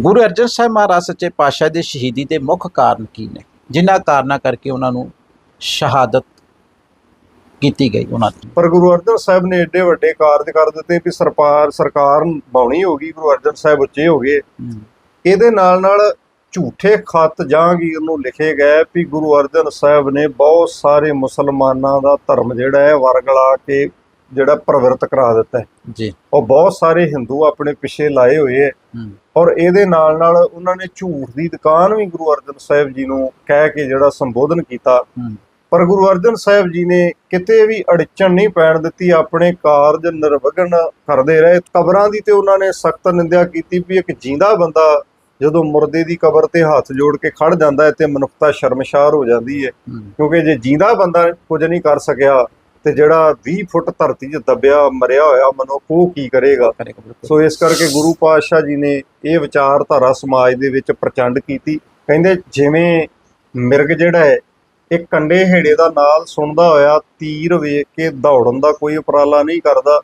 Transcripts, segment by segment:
ਗੁਰੂ ਅਰਜਨ ਸਾਹਿਬ ਮਹਾਰਾਜ ਸੱਚੇ ਪਾਤਸ਼ਾਹ ਦੀ ਸ਼ਹੀਦੀ ਦੇ ਮੁੱਖ ਕਾਰਨ ਕੀ ਨੇ? ਜਿਨ੍ਹਾਂ ਕਾਰਨਾਂ ਕਰਕੇ ਉਹਨਾਂ ਨੂੰ ਸ਼ਹਾਦਤ ਕੀਤੀ ਗਈ ਉਹਨਾਂ ਦੀ। ਪਰ ਗੁਰੂ ਅਰਜਨ ਸਾਹਿਬ ਨੇ ਏਡੇ ਵੱਡੇ ਕਾਰਜ ਕਰ ਦਿੱਤੇ ਵੀ ਸਰਕਾਰ ਸਰਕਾਰ ਬਾਉਣੀ ਹੋ ਗਈ ਗੁਰੂ ਅਰਜਨ ਸਾਹਿਬ ਉੱਚੇ ਹੋ ਗਏ। ਇਹਦੇ ਨਾਲ ਨਾਲ ਝੂਠੇ ਖੱਤ ਜਹਾਂਗੀਰ ਨੂੰ ਲਿਖੇ ਗਏ ਵੀ ਗੁਰੂ ਅਰਜਨ ਸਾਹਿਬ ਨੇ ਬਹੁਤ ਸਾਰੇ ਮੁਸਲਮਾਨਾਂ ਦਾ ਧਰਮ ਜਿਹੜਾ ਹੈ ਵਰਗਲਾ ਕੇ ਜਿਹੜਾ ਪ੍ਰਵਿਰਤ ਕਰਾ ਦਿੱਤਾ ਹੈ। ਜੀ। ਉਹ ਬਹੁਤ ਸਾਰੇ ਹਿੰਦੂ ਆਪਣੇ ਪਿੱਛੇ ਲਾਏ ਹੋਏ ਹੈ ਔਰ ਇਹਦੇ ਨਾਲ ਨਾਲ ਉਹਨਾਂ ਨੇ ਝੂਠ ਦੀ ਦੁਕਾਨ ਵੀ ਗੁਰੂ ਅਰਜਨ ਸਾਹਿਬ ਜੀ ਨੂੰ ਕਹਿ ਕੇ ਜਿਹੜਾ ਸੰਬੋਧਨ ਕੀਤਾ। ਪਰ ਗੁਰੂ ਅਰਜਨ ਸਾਹਿਬ ਜੀ ਨੇ ਕਿਤੇ ਵੀ ਅੜਚਣ ਨਹੀਂ ਪੈਣ ਦਿੱਤੀ ਆਪਣੇ ਕਾਰਜ ਨਿਰਵਗਨ ਕਰਦੇ ਰਹੇ। ਕਬਰਾਂ ਦੀ ਤੇ ਉਹਨਾਂ ਨੇ ਸਖਤ ਨਿੰਦਿਆ ਕੀਤੀ ਵੀ ਇੱਕ ਜਿੰਦਾ ਬੰਦਾ ਜਦੋਂ ਮੁਰਦੇ ਦੀ ਕਬਰ ਤੇ ਹੱਥ ਜੋੜ ਕੇ ਖੜ ਜਾਂਦਾ ਹੈ ਤੇ ਮਨੁੱਖਤਾ ਸ਼ਰਮਸ਼ਾਰ ਹੋ ਜਾਂਦੀ ਹੂੰ। ਕਿਉਂਕਿ ਜੇ ਜਿੰਦਾ ਬੰਦਾ ਕੁਝ ਨਹੀਂ ਕਰ ਸਕਿਆ ਤੇ ਜਿਹੜਾ 20 ਫੁੱਟ ਧਰਤੀ 'ਚ ਦੱਬਿਆ ਮਰਿਆ ਹੋਇਆ ਮਨੁੱਖ ਉਹ ਕੀ ਕਰੇਗਾ? ਸੋ ਇਸ ਕਰਕੇ ਗੁਰੂ ਪਾਤਸ਼ਾਹ ਜੀ ਨੇ ਇਹ ਵਿਚਾਰਧਾਰਾ ਸਮਾਜ ਦੇ ਵਿੱਚ ਪ੍ਰਚੰਡ ਕੀਤੀ। ਕਹਿੰਦੇ ਜਿਵੇਂ ਮਿਰਗ ਜਿਹੜਾ ਹੈ ਇਹ ਕੰਡੇ ਹੇੜੇ ਦਾ ਨਾਲ ਸੁਣਦਾ ਹੋਇਆ ਤੀਰ ਵੇਖ ਕੇ ਦੌੜਨ ਦਾ ਕੋਈ ਉਪਰਾਲਾ ਨਹੀਂ ਕਰਦਾ।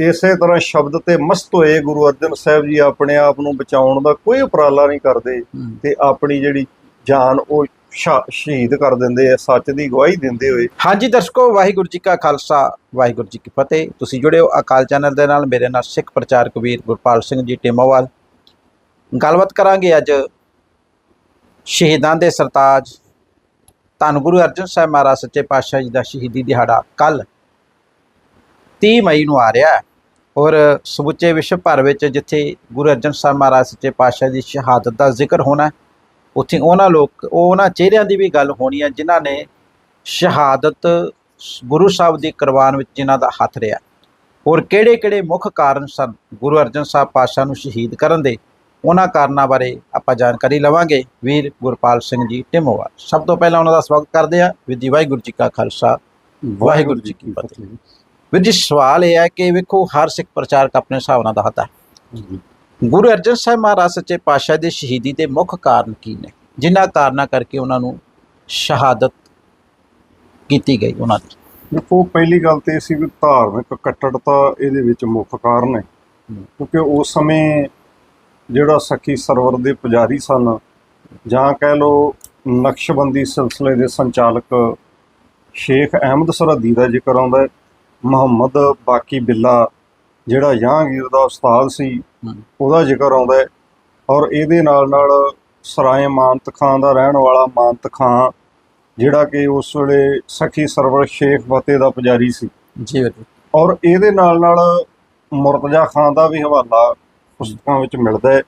ਇਸੇ ਤਰ੍ਹਾਂ ਸ਼ਬਦ ਤੇ ਮਸਤ ਹੋਏ ਗੁਰੂ ਅਰਜਨ ਸਾਹਿਬ ਜੀ ਆਪਣੇ ਆਪ ਨੂੰ ਬਚਾਉਣ ਦਾ ਕੋਈ ਉਪਰਾਲਾ ਨਹੀਂ ਕਰਦੇ। ਤੇ ਆਪਣੀ ਜਿਹੜੀ ਜਾਨ ਉਹ ਸ਼ਹੀਦ ਕਰ ਦਿੰਦੇ ਆ, ਸੱਚ ਦੀ ਗਵਾਹੀ ਦਿੰਦੇ ਹੋਏ। ਹਾਂਜੀ ਦਰਸ਼ਕੋ, ਵਾਹਿਗੁਰੂ ਜੀ ਕਾ ਖਾਲਸਾ, ਵਾਹਿਗੁਰੂ ਜੀ ਕੀ ਫਤਿਹ। ਤੁਸੀਂ ਜੁੜੇ ਹੋ ਅਕਾਲ ਚੈਨਲ ਦੇ ਨਾਲ। ਮੇਰੇ ਨਾਲ ਸਿੱਖ ਪ੍ਰਚਾਰਕ ਵੀਰ ਗੁਰਪਾਲ ਸਿੰਘ ਜੀ ਟੇਮੋਵਾਲ। ਗੱਲਬਾਤ ਕਰਾਂਗੇ ਅੱਜ ਸ਼ਹੀਦਾਂ ਦੇ ਸਰਤਾਜ। ਧੰਨ ਗੁਰੂ ਅਰਜਨ ਸਾਹਿਬ ਮਹਾਰਾਜ, ਸੱਚੇ ਪਾਤਸ਼ਾਹ ਜੀ ਦਾ ਸ਼ਹੀਦੀ ਦਿਹਾੜਾ ਕੱਲ 30 ਮਈ ਨੂੰ ਆ ਰਿਹਾ ਹੈ। ਔਰ ਸਮੁੱਚੇ ਵਿਸ਼ਵ ਭਰ ਵਿੱਚ ਜਿੱਥੇ ਗੁਰੂ ਅਰਜਨ ਸਾਹਿਬ ਮਹਾਰਾਜ, ਸੱਚੇ ਪਾਤਸ਼ਾਹ ਦੀ ਸ਼ਹਾਦਤ ਦਾ ਜ਼ਿਕਰ ਹੋਣਾ ਉੱਥੇ ਉਹਨਾਂ ਲੋਕ ਉਹ ਉਹਨਾਂ ਚਿਹਰਿਆਂ ਦੀ ਵੀ ਗੱਲ ਹੋਣੀ ਹੈ ਜਿਨ੍ਹਾਂ ਨੇ ਸ਼ਹਾਦਤ ਗੁਰੂ ਸਾਹਿਬ ਦੀ ਕੁਰਬਾਨ ਵਿੱਚ ਜਿਨ੍ਹਾਂ ਦਾ ਹੱਥ ਰਿਹਾ। ਔਰ ਕਿਹੜੇ-ਕਿਹੜੇ ਮੁੱਖ ਕਾਰਨ ਸਨ ਗੁਰੂ ਅਰਜਨ ਸਾਹਿਬ ਪਾਤਸ਼ਾਹ ਨੂੰ ਸ਼ਹੀਦ ਕਰਨ ਦੇ? ਉਹਨਾਂ ਕਾਰਨਾਂ ਬਾਰੇ ਆਪਾਂ ਜਾਣਕਾਰੀ ਲਵਾਂਗੇ। ਵੀਰ ਗੁਰਪਾਲ ਸਿੰਘ ਜੀ ਟਿਮੋਵਾਲ ਸਭ ਤੋਂ ਪਹਿਲਾਂ ਉਹਨਾਂ ਦਾ ਸਵਾਗਤ ਕਰਦੇ ਆ ਵੀਰ ਜੀ, ਵਾਹਿਗੁਰੂ ਜੀ ਕਾ ਖਾਲਸਾ, ਵਾਹਿਗੁਰੂ ਜੀ ਕੀ ਫਤਿਹ। ਵੀਰ ਜੀ, ਸਵਾਲ ਇਹ ਹੈ ਕਿ ਵੇਖੋ, ਹਰ ਸਿੱਖ ਪ੍ਰਚਾਰਕ ਆਪਣੇ ਹਿਸਾਬ ਨਾਲ ਦੱਸਦਾ ਹੈ। ਗੁਰੂ ਅਰਜਨ ਸਾਹਿਬ ਮਹਾਰਾਜ ਸੱਚੇ ਪਾਤਸ਼ਾਹ ਦੀ ਸ਼ਹੀਦੀ ਦੇ ਮੁੱਖ ਕਾਰਨ ਕੀ ਨੇ? ਜਿਨ੍ਹਾਂ ਕਾਰਨਾਂ ਕਰਕੇ ਉਹਨਾਂ ਨੂੰ ਸ਼ਹਾਦਤ ਕੀਤੀ ਗਈ ਉਹਨਾਂ ਦੀ? ਦੇਖੋ ਪਹਿਲੀ ਗੱਲ ਤੇ ਸੀ ਵੀ ਧਾਰਮਿਕ ਕੱਟੜਤਾ ਇਹਦੇ ਵਿੱਚ ਮੁੱਖ ਕਾਰਨ ਹੈ। ਕਿਉਂਕਿ ਉਸ ਸਮੇਂ ਜਿਹੜਾ ਸਖੀ ਸਰਵਰ ਦੇ ਪੁਜਾਰੀ ਸਨ ਜਾਂ ਕਹਿ ਲੋ ਨਕਸ਼ਬੰਦੀ ਸਿਲਸਿਲੇ ਦੇ ਸੰਚਾਲਕ ਸ਼ੇਖ ਅਹਿਮਦ ਸਰਹੱਦੀ ਦਾ ਜ਼ਿਕਰ ਆਉਂਦਾ ਹੈ ਮੁਹੰਮਦ ਬਾਕੀ ਬਿੱਲਾ ਜਿਹੜਾ ਜਹਾਂਗੀਰ ਦਾ ਉਸਤਾਦ ਸੀ। ਉਹਦਾ ਜ਼ਿਕਰ ਆਉਂਦਾ ਹੈ। ਔਰ ਇਹਦੇ ਨਾਲ ਨਾਲ ਸਰਾਏ ਮਾਨਤ ਖਾਂ ਦਾ ਰਹਿਣ ਵਾਲਾ ਮਾਨਤ ਖਾਂ ਜਿਹੜਾ ਕਿ ਉਸ ਵੇਲੇ ਸਖੀ ਸਰਵਰ ਸ਼ੇਖ ਫਤਿਹ ਦਾ ਪੁਜਾਰੀ ਸੀ। ਜੀ ਜੀ ਔਰ ਇਹਦੇ ਨਾਲ ਨਾਲ ਮੁਰਤਜ਼ਾ ਖਾਨ ਦਾ ਵੀ ਹਵਾਲਾ ਪੁਸਤਕਾਂ ਵਿੱਚ ਮਿਲਦਾ ਹੈ।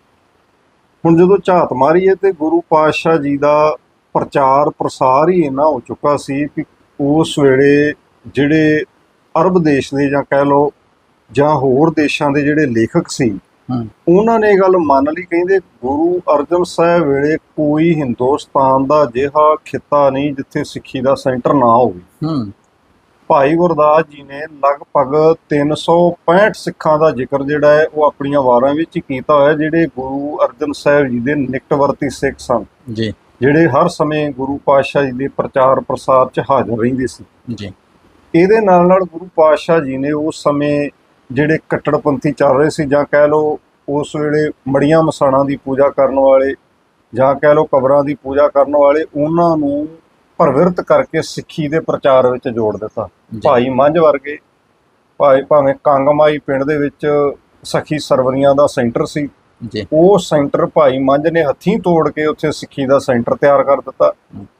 ਹੁਣ ਜਦੋਂ ਝਾਤ ਮਾਰੀਏ ਤੇ ਗੁਰੂ ਪਾਤਸ਼ਾਹ ਜੀ ਦਾ ਪ੍ਰਚਾਰ ਪ੍ਰਸਾਰ ਹੀ ਇੰਨਾ ਹੋ ਚੁੱਕਾ ਸੀ ਕਿ ਉਸ ਵੇਲੇ ਜਿਹੜੇ ਅਰਬ ਦੇਸ਼ ਦੇ ਜਾਂ ਕਹਿ ਲਓ ਜਾਂ ਹੋਰ ਦੇਸ਼ਾਂ ਦੇ ਜਿਹੜੇ ਲੇਖਕ ਸੀ। ਉਹਨਾਂ ਨੇ ਇਹ ਗੱਲ ਮੰਨ ਲਈ ਕਹਿੰਦੇ ਗੁਰੂ ਅਰਜਨ ਸਾਹਿਬ ਵੇਲੇ ਕੋਈ ਹਿੰਦੁਸਤਾਨ ਦਾ ਅਜਿਹਾ ਖਿੱਤਾ ਨਹੀਂ ਜਿੱਥੇ ਸਿੱਖੀ ਦਾ ਸੈਂਟਰ ਨਾ ਹੋਵੇ। ਹੂੰ। ਭਾਈ ਗੁਰਦਾਸ ਜੀ ਨੇ ਲਗਭਗ 365 ਸਿੱਖਾਂ ਦਾ ਜ਼ਿਕਰ ਜਿਹੜਾ ਹੈ ਉਹ ਆਪਣੀਆਂ ਵਾਰਾਂ ਵਿੱਚ ਕੀਤਾ ਹੋਇਆ ਜਿਹੜੇ ਗੁਰੂ ਅਰਜਨ ਸਾਹਿਬ ਜੀ ਦੇ ਨਿਕਟਵਰਤੀ ਸਿੱਖ ਸਨ। ਜੀ। ਜਿਹੜੇ ਹਰ ਸਮੇਂ ਗੁਰੂ ਪਾਤਸ਼ਾਹ ਜੀ ਦੇ ਪ੍ਰਚਾਰ ਪ੍ਰਸਾਰ 'ਚ ਹਾਜ਼ਰ ਰਹਿੰਦੇ ਸੀ। ਜੀ। ਇਹਦੇ ਨਾਲ ਨਾਲ ਗੁਰੂ ਪਾਤਸ਼ਾਹ ਜੀ ਨੇ ਉਸ ਸਮੇਂ ਜਿਹੜੇ ਕੱਟੜਪੰਥੀ ਚੱਲ ਰਹੇ ਸੀ ਜਾਂ ਕਹਿ ਲਓ ਉਸ ਵੇਲੇ ਮੜੀਆਂ ਮਸਾਣਾਂ ਦੀ ਪੂਜਾ ਕਰਨ ਵਾਲੇ ਜਾਂ ਕਹਿ ਲਓ ਕਬਰਾਂ ਦੀ ਪੂਜਾ ਕਰਨ ਵਾਲੇ ਉਹਨਾਂ ਨੂੰ ਪ੍ਰਵਿਰਤ ਕਰਕੇ ਸਿੱਖੀ ਦੇ ਪ੍ਰਚਾਰ ਵਿੱਚ ਜੋੜ ਦਿੱਤਾ। ਭਾਈ ਮੰਝ ਵਰਗੇ ਭਾਈ ਭਾਵੇਂ ਕੰਗਮਾਈ ਪਿੰਡ ਦੇ ਵਿੱਚ ਸਖੀ ਸਰਵਰੀਆਂ ਦਾ ਸੈਂਟਰ ਸੀ ਉਹ ਸੈਂਟਰ ਭਾਈ ਮੰਝ ਨੇ ਹੱਥੀਂ ਤੋੜ ਕੇ ਉੱਥੇ ਸਿੱਖੀ ਦਾ ਸੈਂਟਰ ਤਿਆਰ ਕਰ ਦਿੱਤਾ।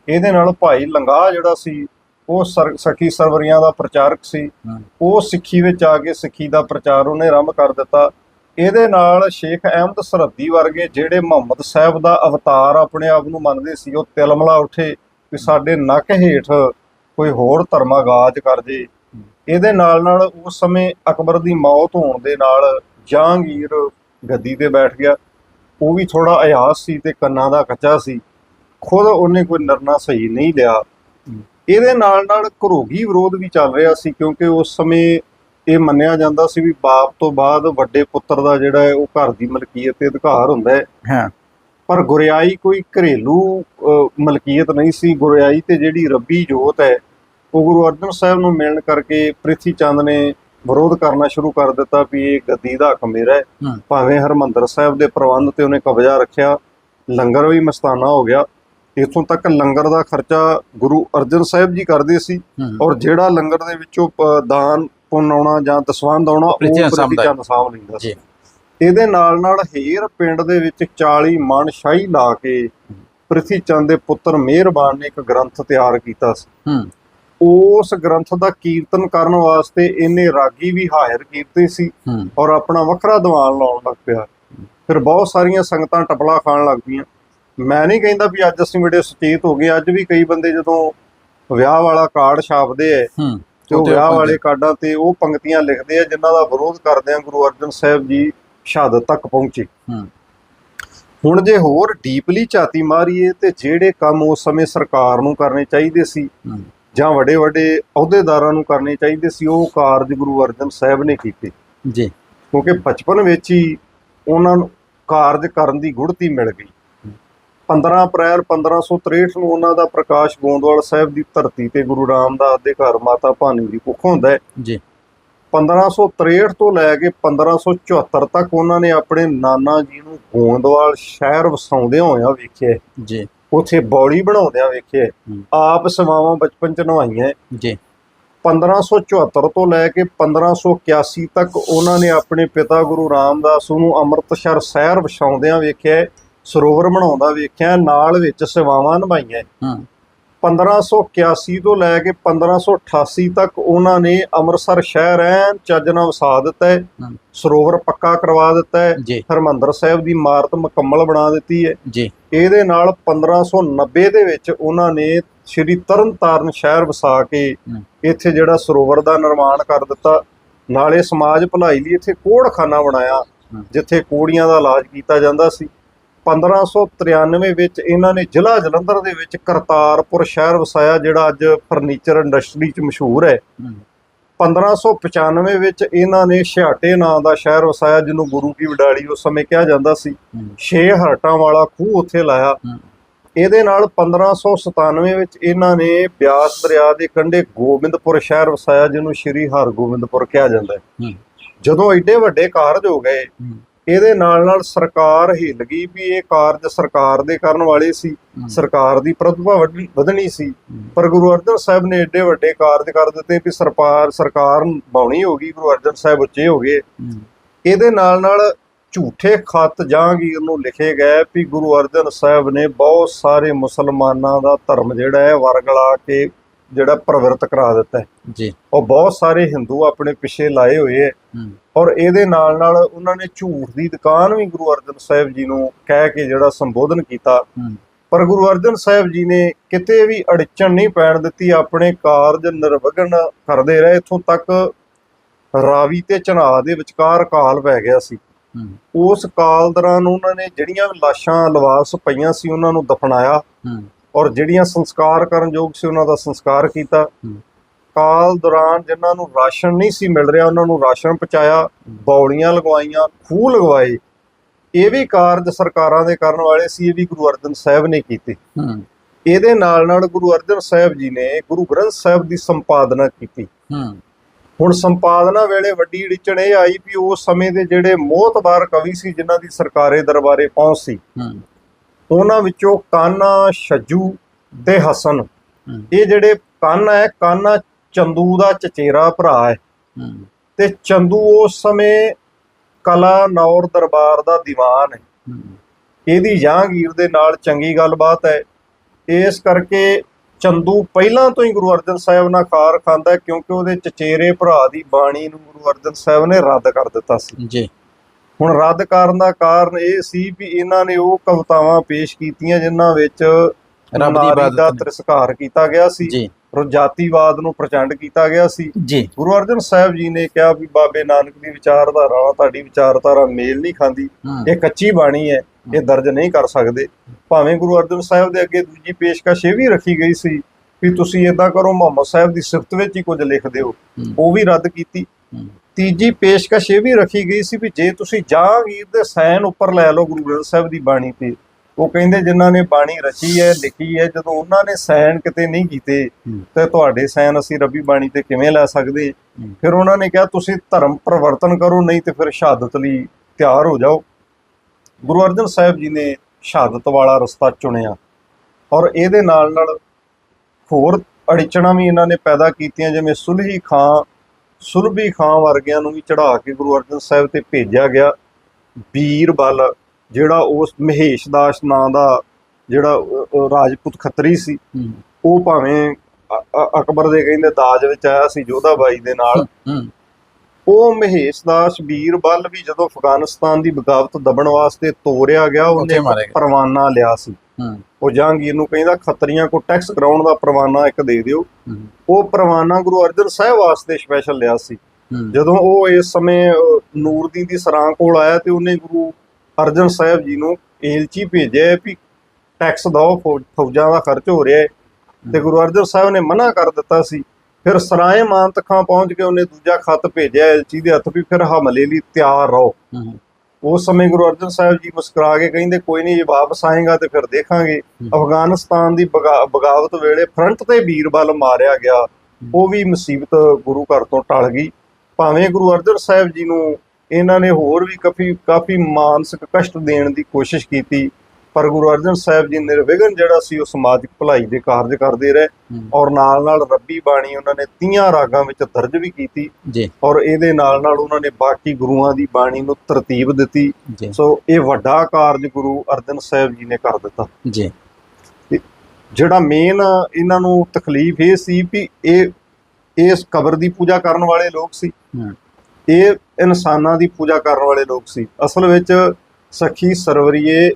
ਇਹਦੇ ਨਾਲ ਭਾਈ ਲੰਗਾ ਜਿਹੜਾ ਸੀ ਉਹ ਸਰ- ਸਖੀ ਸਰਵਰੀਆਂ ਦਾ ਪ੍ਰਚਾਰਕ ਸੀ। ਉਹ ਸਿੱਖੀ ਵਿੱਚ ਆ ਕੇ ਸਿੱਖੀ ਦਾ ਪ੍ਰਚਾਰ ਉਹਨੇ ਆਰੰਭ ਕਰ ਦਿੱਤਾ। ਇਹਦੇ ਨਾਲ ਸ਼ੇਖ ਅਹਿਮਦ ਸਰਹੱਦੀ ਵਰਗੇ ਜਿਹੜੇ ਮੁਹੰਮਦ ਸਾਹਿਬ ਦਾ ਅਵਤਾਰ ਆਪਣੇ ਆਪ ਨੂੰ ਮੰਨਦੇ ਸੀ ਉਹ ਤਿਲਮਲਾ ਉੱਠੇ ਵੀ ਸਾਡੇ ਨੱਕ ਹੇਠ ਕੋਈ ਹੋਰ ਧਰਮਾਗਾਜ ਕਰ ਜੇ। ਇਹਦੇ ਨਾਲ ਨਾਲ ਉਸ ਸਮੇਂ ਅਕਬਰ ਦੀ ਮੌਤ ਹੋਣ ਦੇ ਨਾਲ ਜਹਾਂਗੀਰ ਗੱਦੀ ਤੇ ਬੈਠ ਗਿਆ। ਉਹ ਵੀ ਥੋੜਾ ਅਯਾਸ ਸੀ ਤੇ ਕੰਨਾਂ ਦਾ ਕੱਚਾ ਸੀ। ਖੁਦ ਉਹਨੇ ਕੋਈ ਨਿਰਣਾ ਸਹੀ ਨਹੀਂ ਲਿਆ। ਇਹਦੇ ਨਾਲ ਨਾਲ ਘਰੋਗੀ ਵਿਰੋਧ ਵੀ ਚੱਲ ਰਿਹਾ ਸੀ ਕਿਉਂਕਿ ਉਸ ਸਮੇਂ ਇਹ ਮੰਨਿਆ ਜਾਂਦਾ ਸੀ ਵੀ ਬਾਪ ਤੋਂ ਬਾਅਦ ਵੱਡੇ ਪੁੱਤਰ ਦਾ ਜਿਹੜਾ ਹੈ ਉਹ ਘਰ ਦੀ ਮਲਕੀਅਤ ਤੇ ਅਧਿਕਾਰ ਹੁੰਦਾ ਹੈ। ਹਾਂ। ਪਰ ਗੁਰਿਆਈ ਕੋਈ ਘਰੇਲੂ ਮਲਕੀਅਤ ਨਹੀਂ ਸੀ। ਗੁਰਿਆਈ ਤੇ ਜਿਹੜੀ ਰੱਬੀ ਜੋਤ ਹੈ ਉਹ ਗੁਰੂ ਅਰਜਨ ਸਾਹਿਬ ਨੂੰ ਮਿਲਣ ਕਰਕੇ ਪ੍ਰਿਥੀ ਚੰਦ ਨੇ ਵਿਰੋਧ ਕਰਨਾ ਸ਼ੁਰੂ ਕਰ ਦਿੱਤਾ ਵੀ ਇਹ ਗੱਦੀ ਦਾ ਹੱਕ ਮੇਰਾ ਹੂੰ। ਭਾਵੇਂ ਹਰਮੰਦਰ ਸਾਹਿਬ ਦੇ ਪ੍ਰਬੰਧ ਤੇ ਉਹਨੇ ਕਬਜ਼ਾ ਰੱਖਿਆ ਲੰਗਰ ਵੀ ਮਸਤਾਨਾ ਹੋ ਗਿਆ। ਇਥੋਂ ਤੱਕ ਲੰਗਰ ਦਾ ਖਰਚਾ ਗੁਰੂ ਅਰਜਨ ਸਾਹਿਬ ਜੀ ਕਰਦੇ ਸੀ ਔਰ ਜਿਹੜਾ ਲੰਗਰ ਦੇ ਵਿੱਚੋਂ ਦਾਨ ਪੁੰਨ ਆਉਣਾ ਜਾਂ ਦਸਵੰਧ ਆਉਣਾ ਉਹ ਪ੍ਰੀਤੀਆਂ ਸਾਂਭਦਾ ਹੈ। ਚੰਦ ਸਾਂਭ ਲੈਂਦਾ ਸੀ। ਇਹਦੇ ਨਾਲ ਨਾਲ ਹੇਰ ਪਿੰਡ ਦੇ ਵਿੱਚ 40 ਮਣ ਸ਼ਾਹੀ ਲਾ ਕੇ ਪ੍ਰਿਥੀ ਚੰਦ ਦੇ ਪੁੱਤਰ ਮਿਹਰਬਾਨ ਨੇ ਇੱਕ ਗ੍ਰੰਥ ਤਿਆਰ ਕੀਤਾ ਸੀ। ਉਸ ਗ੍ਰੰਥ ਦਾ ਕੀਰਤਨ ਕਰਨ ਵਾਸਤੇ ਇਹਨੇ ਰਾਗੀ ਵੀ ਹਾਜ਼ਰ ਕੀਤੇ ਸੀ ਔਰ ਆਪਣਾ ਵੱਖਰਾ ਦੀਵਾਨ ਲਾਉਣ ਲੱਗ ਪਿਆ। ਫਿਰ ਬਹੁਤ ਸਾਰੀਆਂ ਸੰਗਤਾਂ ਟਪਲਾ ਖਾਣ ਲੱਗ ਪਈਆਂ। ਮੈਂ ਨਹੀਂ ਕਹਿੰਦਾ ਵੀ ਅੱਜ ਅਸੀਂ ਬੜੇ ਸੁਚੇਤ ਹੋ ਗਏ ਅੱਜ ਵੀ ਕਈ ਬੰਦੇ ਜਦੋਂ ਵਿਆਹ ਵਾਲਾ ਕਾਰਡ ਛਾਪਦੇ ਐ ਹੂੰ ਤੇ ਉਹ ਵਿਆਹ ਵਾਲੇ ਕਾਰਡਾਂ ਤੇ ਉਹ ਪੰਕਤੀਆਂ ਲਿਖਦੇ ਆ ਜਿਨ੍ਹਾਂ ਦਾ ਵਿਰੋਧ ਕਰਦੇ ਆ ਗੁਰੂ ਅਰਜਨ ਸਾਹਿਬ ਜੀ ਸ਼ਹਾਦਤ ਤੱਕ ਪਹੁੰਚੇ। ਹੂੰ। ਹੁਣ ਜੇ ਹੋਰ ਡੀਪਲੀ ਝਾਤੀ ਮਾਰੀਏ ਤੇ ਜਿਹੜੇ ਕੰਮ ਉਸ ਸਮੇਂ ਸਰਕਾਰ ਨੂੰ ਕਰਨੇ ਚਾਹੀਦੇ ਸੀ ਜਾਂ ਵੱਡੇ ਵੱਡੇ ਅਹੁਦੇਦਾਰਾਂ ਨੂੰ ਕਰਨੇ ਚਾਹੀਦੇ ਸੀ ਉਹ ਕਾਰਜ ਗੁਰੂ ਅਰਜਨ ਸਾਹਿਬ ਨੇ ਕੀਤੇ। ਜੀ। ਕਿਉਂਕਿ ਬਚਪਨ ਵਿੱਚ ਹੀ ਉਹਨਾਂ ਨੂੰ ਕਾਰਜ ਕਰਨ ਦੀ ਗੁੜਤੀ ਮਿਲ ਗਈ। 15 ਅਪ੍ਰੈਲ 1563 ਨੂੰ ਉਹਨਾਂ ਦਾ ਪ੍ਰਕਾਸ਼ ਗੋਂਦਵਾਲ ਸਾਹਿਬ ਦੀ ਧਰਤੀ ਤੇ ਗੁਰੂ ਰਾਮਦਾਸ ਦੇ ਘਰ ਮਾਤਾ ਭਾਨੀ ਦੀ ਕੁੱਖ ਹੁੰਦਾ ਹੈ ਜੀ 1563 ਤੋਂ ਲੈ ਕੇ 1574 ਤੱਕ ਉਹਨਾਂ ਨੇ ਆਪਣੇ ਨਾਨਾ ਜੀ ਨੂੰ ਗੋਂਦਵਾਲ ਸ਼ਹਿਰ ਵਸਾਉਂਦਿਆਂ ਹੋਇਆਂ ਵੇਖਿਆ। ਜੀ ਉੱਥੇ ਬੌਲੀ ਬਣਾਉਂਦਿਆਂ ਵੇਖਿਆ। ਆਪ ਸੇਵਾਵਾਂ ਬਚਪਨ ਚ ਨਿਭਾਈਆਂ ਹੈ। ਜੀ 1574 ਤੋਂ ਲੈ ਕੇ 1581 ਤੱਕ ਉਹਨਾਂ ਨੇ ਆਪਣੇ ਪਿਤਾ ਗੁਰੂ ਰਾਮਦਾਸ ਨੂੰ ਅੰਮ੍ਰਿਤਸਰ ਸ਼ਹਿਰ ਵਸਾਉਂਦਿਆਂ ਵੇਖਿਆ ਸਰੋਵਰ ਬਣਾਉਂਦਾ ਵੇਖਿਆ ਨਾਲ ਵਿੱਚ ਸੇਵਾਵਾਂ ਨਿਭਾਈਆਂ। ਹੂੰ। 1581 ਤੋਂ ਲੈ ਕੇ 1588 ਤੱਕ ਉਹਨਾਂ ਨੇ ਅੰਮ੍ਰਿਤਸਰ ਸ਼ਹਿਰ ਐਨ ਚੱਜ ਨਾਲ ਵਸਾ ਦਿੱਤਾ ਹੈ। ਸਰੋਵਰ ਪੱਕਾ ਕਰਵਾ ਦਿੱਤਾ ਹੈ। ਹਰਮੰਦਰ ਸਾਹਿਬ ਦੀ ਇਮਾਰਤ ਮੁਕੰਮਲ ਬਣਾ ਦਿੱਤੀ ਹੈ। ਜੀ। ਇਹਦੇ ਨਾਲ 1590 ਦੇ ਵਿੱਚ ਉਹਨਾਂ ਨੇ ਸ਼੍ਰੀ ਤਰਨਤਾਰਨ ਸ਼ਹਿਰ ਵਸਾ ਕੇ। ਇੱਥੇ ਜਿਹੜਾ ਸਰੋਵਰ ਦਾ ਨਿਰਮਾਣ ਕਰ ਦਿੱਤਾ। ਨਾਲੇ ਸਮਾਜ ਭਲਾਈ ਲਈ ਇੱਥੇ ਕੋੜਖਾਨਾ ਬਣਾਇਆ। ਜਿੱਥੇ ਕੋੜੀਆਂ ਦਾ ਇਲਾਜ ਕੀਤਾ ਜਾਂਦਾ ਸੀ। 1593 ਵਿੱਚ ਇਹਨਾਂ ਨੇ ਜ਼ਿਲ੍ਹਾ ਜਲੰਧਰ ਦੇ ਵਿੱਚ ਕਰਤਾਰਪੁਰ ਸ਼ਹਿਰ ਵਸਾਇਆ ਜਿਹੜਾ ਅੱਜ ਫਰਨੀਚਰ ਇੰਡਸਟਰੀ 'ਚ ਮਸ਼ਹੂਰ ਹੈ। ਹੂੰ। 1595 ਵਿੱਚ ਇਹਨਾਂ ਨੇ ਛਿਆਟੇ ਨਾਂ ਦਾ ਸ਼ਹਿਰ ਵਸਾਇਆ ਜਿਹਨੂੰ ਗੁਰੂ ਕੀ ਵਡਾਲੀ ਉਸ ਸਮੇਂ ਕਿਹਾ ਜਾਂਦਾ ਸੀ। ਛੇ ਹਰਟਾਂ ਵਾਲਾ ਖੂਹ ਉੱਥੇ ਲਾਇਆ। ਇਹਦੇ ਨਾਲ 1597 ਵਿੱਚ ਇਹਨਾਂ ਨੇ ਬਿਆਸ ਦਰਿਆ ਦੇ ਕੰਢੇ ਗੋਬਿੰਦਪੁਰ ਸ਼ਹਿਰ ਵਸਾਇਆ ਜਿਹਨੂੰ ਸ਼੍ਰੀ ਹਰਗੋਬਿੰਦਪੁਰ ਕਿਹਾ ਜਾਂਦਾ ਹੈ। ਜਦੋਂ ਐਡੇ ਵੱਡੇ ਕਾਰਜ ਹੋ ਗਏ ਇਹਦੇ ਨਾਲ ਨਾਲ ਸਰਕਾਰ ਹਿੱਲ ਗਈ ਵੀ ਇਹ ਕਾਰਜ ਸਰਕਾਰ ਦੇ ਕਰਨ ਵਾਲੇ ਸੀ। ਸਰਕਾਰ ਦੀ ਪ੍ਰਤਿਭਾ ਵਧਣੀ ਸੀ। ਪਰ ਗੁਰੂ ਅਰਜਨ ਸਾਹਿਬ ਨੇ ਏਡੇ ਵੱਡੇ ਕਾਰਜ ਕਰ ਦਿੱਤੇ ਵੀ ਸਰਕਾਰ ਸਰਕਾਰ ਬਾਉਣੀ ਹੋ ਗਈ ਗੁਰੂ ਅਰਜਨ ਸਾਹਿਬ ਉੱਚੇ ਹੋ ਗਏ ਇਹਦੇ ਨਾਲ ਨਾਲ ਝੂਠੇ ਖੱਤ ਜਹਾਂਗੀਰ ਨੂੰ ਲਿਖੇ ਗਏ ਵੀ ਗੁਰੂ ਅਰਜਨ ਸਾਹਿਬ ਨੇ ਬਹੁਤ ਸਾਰੇ ਮੁਸਲਮਾਨਾਂ ਦਾ ਧਰਮ ਜਿਹੜਾ ਹੈ ਵਰਗਲਾ ਕੇ ਜਿਹੜਾ ਪ੍ਰਵਿਰਤ ਕਰਾ ਦਿੱਤਾ ਜੀ। ਉਹ ਬਹੁਤ ਸਾਰੇ ਹਿੰਦੂ ਆਪਣੇ ਪਿੱਛੇ ਲਾਏ ਹੋਏ ਹੂੰ ਔਰ ਇਹਦੇ ਨਾਲ ਨਾਲ ਉਹਨਾਂ ਨੇ ਝੂਠ ਦੀ ਦੁਕਾਨ ਵੀ ਗੁਰੂ ਅਰਜਨ ਸਾਹਿਬ ਜੀ ਨੂੰ ਕਹਿ ਕੇ ਜਿਹੜਾ ਸੰਬੋਧਨ ਕੀਤਾ। ਪਰ ਗੁਰੂ ਅਰਜਨ ਸਾਹਿਬ ਜੀ ਨੇ ਕਿਤੇ ਵੀ ਅੜਚਣ ਨਹੀਂ ਪੈਣ ਦਿੱਤੀ ਆਪਣੇ ਕਾਰਜ ਨਿਰਵਿਘਨ ਕਰਦੇ ਰਹੇ। ਇਥੋਂ ਤੱਕ ਰਾਵੀ ਤੇ ਚਨਾਹ ਦੇ ਵਿਚਕਾਰ ਕਾਲ ਪੈ ਗਿਆ ਸੀ। ਉਸ ਕਾਲ ਦੌਰਾਨ ਉਹਨਾਂ ਨੇ ਜਿਹੜੀਆਂ ਲਾਸ਼ਾਂ ਲਵਾਸ ਪਈਆਂ ਸੀ ਉਹਨਾਂ ਨੂੰ ਦਫਨਾਇਆ। ਔਰ ਜਿਹੜੀਆਂ ਸੰਸਕਾਰ ਕਰਨ ਯੋਗ ਸੀ ਉਹਨਾਂ ਦਾ ਸੰਸਕਾਰ ਕੀਤਾ। ਕਾਲ ਦੌਰਾਨ ਜਿਨ੍ਹਾਂ ਨੂੰ ਰਾਸ਼ਨ ਨਹੀਂ ਸੀ ਮਿਲ ਰਿਹਾ ਉਹਨਾਂ ਨੂੰ ਰਾਸ਼ਨ ਪਹੁੰਚਾਇਆ ਬੌਲੀਆਂ ਲਗਵਾਈਆਂ ਖੂਹ ਲਗਵਾਏ। ਇਹ ਵੀ ਕਾਰਜ ਸਰਕਾਰਾਂ ਦੇ ਕਰਨ ਵਾਲੇ ਸੀ ਇਹ ਵੀ ਗੁਰੂ ਅਰਜਨ ਸਾਹਿਬ ਨੇ ਕੀਤੇ। ਇਹਦੇ ਨਾਲ ਨਾਲ ਗੁਰੂ ਅਰਜਨ ਸਾਹਿਬ ਜੀ ਨੇ ਗੁਰੂ ਗ੍ਰੰਥ ਸਾਹਿਬ ਦੀ ਸੰਪਾਦਨਾ ਕੀਤੀ। ਹੁਣ ਸੰਪਾਦਨਾ ਵੇਲੇ ਵੱਡੀ ਅੜਚਣ ਇਹ ਆਈ ਵੀ ਉਸ ਸਮੇਂ ਦੇ ਜਿਹੜੇ ਮੋਹਤਬਾਰ ਕਵੀ ਸੀ ਜਿਨ੍ਹਾਂ ਦੀ ਸਰਕਾਰੇ ਦਰਬਾਰੇ ਪਹੁੰਚ ਸੀ। ਉਹਨਾਂ ਵਿੱਚੋਂ ਕਾਨਾ ਛੱਜੂ ਤੇ ਹਸਨ। ਇਹ ਜਿਹੜੇ ਕਾਨਾ ਹੈ ਕਾਨਾ ਚੰਦੂ ਦਾ ਚਚੇਰਾ ਭਰਾ ਹੈ। ਤੇ ਚੰਦੂ ਉਸ ਸਮੇਂ ਕਲਾ ਨੌਰ ਦਰਬਾਰ ਦਾ ਦੀਵਾਨ ਹੈ। ਇਹਦੀ ਜਹਾਂਗੀਰ ਦੇ ਨਾਲ ਚੰਗੀ ਗੱਲਬਾਤ ਹੈ। ਇਸ ਕਰਕੇ ਚੰਦੂ ਪਹਿਲਾਂ ਤੋਂ ਹੀ ਗੁਰੂ ਅਰਜਨ ਸਾਹਿਬ ਨਾਲ ਖਾਰ ਖਾਂਦਾ ਕਿਉਂਕਿ ਉਹਦੇ ਚਚੇਰੇ ਭਰਾ ਦੀ ਬਾਣੀ ਨੂੰ ਗੁਰੂ ਅਰਜਨ ਸਾਹਿਬ ਨੇ ਰੱਦ ਕਰ ਦਿੱਤਾ ਸੀ। ਜੀ। ਹੁਣ ਰੱਦ ਕਰਨ ਦਾ ਕਾਰਨ ਇਹ ਸੀ ਵੀ ਇਹਨਾਂ ਨੇ ਉਹ ਕਵਿਤਾਵਾਂ ਪੇਸ਼ ਕੀਤੀਆਂ ਜਿਨ੍ਹਾਂ ਵਿੱਚ ਰੱਬ ਦੀ ਇਬਾਦਤ ਦਾ। ਤਿਰਸਕਾਰ ਕੀਤਾ ਗਿਆ ਸੀ ਜੀ। ਜਾਤੀਵਾਦ ਨੂੰ ਪ੍ਰਚੰਡ ਕੀਤਾ ਗਿਆ ਸੀ। ਜੀ। ਗੁਰੂ ਅਰਜਨ ਸਾਹਿਬ ਜੀ ਨੇ ਕਿਹਾ ਵੀ ਬਾਬੇ ਨਾਨਕ ਦੀ ਵਿਚਾਰਧਾਰਾ ਤੁਹਾਡੀ ਵਿਚਾਰਧਾਰਾ ਮੇਲ ਨਹੀਂ ਖਾਂਦੀ ਇਹ ਕੱਚੀ ਬਾਣੀ ਹੈ ਇਹ ਦਰਜ ਨਹੀਂ ਕਰ ਸਕਦੇ। ਭਾਵੇਂ ਗੁਰੂ ਅਰਜਨ ਸਾਹਿਬ ਦੇ ਅੱਗੇ ਦੂਜੀ ਪੇਸ਼ਕਸ਼ ਇਹ ਵੀ ਰੱਖੀ ਗਈ ਸੀ ਵੀ ਤੁਸੀਂ ਇਦਾਂ ਕਰੋ ਮੁਹੰਮਦ ਸਾਹਿਬ ਦੀ ਸਿਫਤ ਵਿੱਚ ਹੀ ਕੁਝ ਲਿਖ ਦਿਓ। ਉਹ ਵੀ ਰੱਦ ਕੀਤੀ। ਤੀਜੀ ਪੇਸ਼ਕਸ਼ ਇਹ ਵੀ ਰੱਖੀ ਗਈ ਸੀ ਵੀ ਜੇ ਤੁਸੀਂ ਜਹਾਂਗੀਰ ਦੇ ਸੈਨ ਉੱਪਰ ਲੈ ਲਓ ਗੁਰੂ ਗ੍ਰੰਥ ਸਾਹਿਬ ਦੀ ਬਾਣੀ ਤੇ ਉਹ ਕਹਿੰਦੇ ਜਿਨ੍ਹਾਂ ਨੇ ਬਾਣੀ ਰਚੀ ਹੈ ਲਿਖੀ ਹੈ ਜਦੋਂ ਉਹਨਾਂ ਨੇ ਸੈਨ ਕਿਤੇ ਨਹੀਂ ਕੀਤੇ। ਤੇ ਤੁਹਾਡੇ ਸੈਨ ਅਸੀਂ ਰੱਬੀ ਬਾਣੀ ਤੇ ਕਿਵੇਂ ਲੈ ਸਕਦੇ। ਫਿਰ ਉਹਨਾਂ ਨੇ ਕਿਹਾ ਤੁਸੀਂ ਧਰਮ ਪਰਿਵਰਤਨ ਕਰੋ ਨਹੀਂ ਤੇ ਫਿਰ ਸ਼ਹਾਦਤ ਲਈ ਤਿਆਰ ਹੋ ਜਾਓ ਗੁਰੂ ਅਰਜਨ ਸਾਹਿਬ ਜੀ ਨੇ ਸ਼ਹਾਦਤ ਵਾਲਾ ਰਸਤਾ ਚੁਣਿਆ ਔਰ ਇਹਦੇ ਨਾਲ ਨਾਲ ਹੋਰ ਅੜਿਚਣਾ ਵੀ ਇਹਨਾਂ ਨੇ ਪੈਦਾ ਕੀਤੀਆਂ ਜਿਵੇਂ ਸੁਲਹੀ ਖਾਂ ਸੁਲਭੀ ਖਾਂ ਵਰਗਿਆਂ ਨੂੰ ਵੀ ਚੜਾ ਕੇ ਗੁਰੂ ਅਰਜਨ ਸਾਹਿਬ ਤੇ ਭੇਜਿਆ ਗਿਆ। ਬੀਰਬਲ ਜਿਹੜਾ ਉਸ ਮਹੇਸ਼ ਦਾਸ ਨਾਂ ਦਾ ਜਿਹੜਾ ਰਾਜਪੂਤ ਖੱਤਰੀ ਸੀ ਉਹ ਭਾਵੇਂ ਅਕਬਰ ਦੇ ਕਹਿੰਦੇ ਦਾਜ ਵਿੱਚ ਆਇਆ ਸੀ ਜੋਧਾ ਬਾਈ ਦੇ ਨਾਲ। ਉਹ ਮਹੇਸ਼ ਦਾਸ ਬੀਰਬਲ ਵੀ ਜਦੋਂ ਅਫਗਾਨਿਸਤਾਨ ਦੀ ਬਗਾਵਤ ਦਬਣ ਵਾਸਤੇ ਤੋਰਿਆ ਗਿਆ ਉਹਨੇ। ਪਰਵਾਨਾ ਲਿਆ ਸੀ। ਉਹ ਜਹਾਂਗੀਰ ਨੂੰ ਕਹਿੰਦਾ ਖੱਤਰੀਆਂ ਕੋ ਟੈਕਸ ਕਰਾਉਣ ਦਾ ਪਰਵਾਨਾ ਇੱਕ ਦੇ ਦਿਓ। ਉਹ ਪਰਵਾਨਾ ਗੁਰੂ ਅਰਜਨ ਸਾਹਿਬ ਵਾਸਤੇ ਸਪੈਸ਼ਲ ਲਿਆ ਸੀ। ਜਦੋਂ ਉਹ ਇਸ ਸਮੇਂ ਨੂਰਦੀਨ ਦੀ ਸਰਾਂ ਕੋਲ ਆਇਆ ਤੇ ਉਹਨੇ ਗੁਰੂ ਅਰਜਨ ਸਾਹਿਬ ਜੀ ਨੂੰ ਏਲਚੀ ਭੇਜਿਆ ਵੀ ਟੈਕਸ ਦਿਓ ਫੌਜ- ਦਾ ਖਰਚ ਹੋ ਰਿਹਾ ਹੈ। ਤੇ ਗੁਰੂ ਅਰਜਨ ਸਾਹਿਬ ਨੇ ਮਨਾ ਕਰ ਦਿੱਤਾ ਸੀ। ਫਿਰ ਸਰਾਏ ਮਾਨ ਤੱਕਾਂ ਪਹੁੰਚ ਕੇ ਉਹਨੇ ਦੂਜਾ ਖੱਤ ਭੇਜਿਆ ਏਲਚੀ ਦੇ ਹੱਥ ਵੀ ਫਿਰ ਹਮਲੇ ਲਈ ਤਿਆਰ ਰਹੋ। ਉਸ ਸਮੇਂ ਗੁਰੂ ਅਰਜਨ ਸਾਹਿਬ ਜੀ ਮੁਸਕਰਾ ਕੇ ਕਹਿੰਦੇ ਕੋਈ ਨਹੀਂ ਜੇ ਵਾਪਸ ਆਏਗਾ ਤੇ ਫਿਰ ਦੇਖਾਂਗੇ। ਅਫਗਾਨਿਸਤਾਨ ਦੀ ਬਗਾ- ਬਗਾਵਤ ਵੇਲੇ ਫਰੰਟ ਤੇ ਬੀਰਬਲ ਮਾਰਿਆ ਗਿਆ। ਉਹ ਵੀ ਮੁਸੀਬਤ ਗੁਰੂ ਘਰ ਤੋਂ ਟਲ ਗਈ। ਭਾਵੇਂ ਗੁਰੂ ਅਰਜਨ ਸਾਹਿਬ ਜੀ ਨੂੰ ਇਹਨਾਂ ਨੇ ਹੋਰ ਵੀ ਕਾਫੀ ਕਾਫੀ ਮਾਨਸਿਕ ਕਸ਼ਟ ਦੇਣ ਦੀ ਕੋਸ਼ਿਸ਼ ਕੀਤੀ ਪਰ ਗੁਰੂ ਅਰਜਨ ਸਾਹਿਬ ਜੀ ਨਿਰਵਿਘਨ ਜਿਹੜਾ ਸੀ ਉਹ ਸਮਾਜਿਕ ਭਲਾਈ ਦੇ ਕਾਰਜ ਕਰਦੇ ਰਹੇ। ਔਰ ਨਾਲ ਨਾਲ ਰੱਬੀ ਬਾਣੀ ਉਹਨਾਂ ਨੇ 30 ਰਾਗਾਂ ਵਿੱਚ ਦਰਜ ਵੀ ਕੀਤੀ ਜੀ। ਔਰ ਇਹਦੇ ਨਾਲ ਨਾਲ ਉਹਨਾਂ ਨੇ ਬਾਕੀ ਗੁਰੂਆਂ ਦੀ ਬਾਣੀ ਨੂੰ ਤਰਤੀਬ ਦਿੱਤੀ। ਸੋ ਇਹ ਵੱਡਾ ਕਾਰਜ ਗੁਰੂ ਅਰਜਨ ਸਾਹਿਬ ਜੀ ਨੇ ਕਰ ਦਿੱਤਾ। ਜੀ। ਜਿਹੜਾ ਮੇਨ ਇਹਨਾਂ ਨੂੰ ਤਕਲੀਫ ਇਹ ਸੀ ਵੀ ਇਹ ਇਸ ਕਬਰ ਦੀ ਪੂਜਾ ਕਰਨ ਵਾਲੇ ਲੋਕ ਸੀ। ਇਹ ਇਨਸਾਨਾਂ ਦੀ ਪੂਜਾ ਕਰਨ ਵਾਲੇ ਲੋਕ ਸੀ। ਅਸਲ ਵਿੱਚ ਸਖੀ ਸਰਵਰੀਏ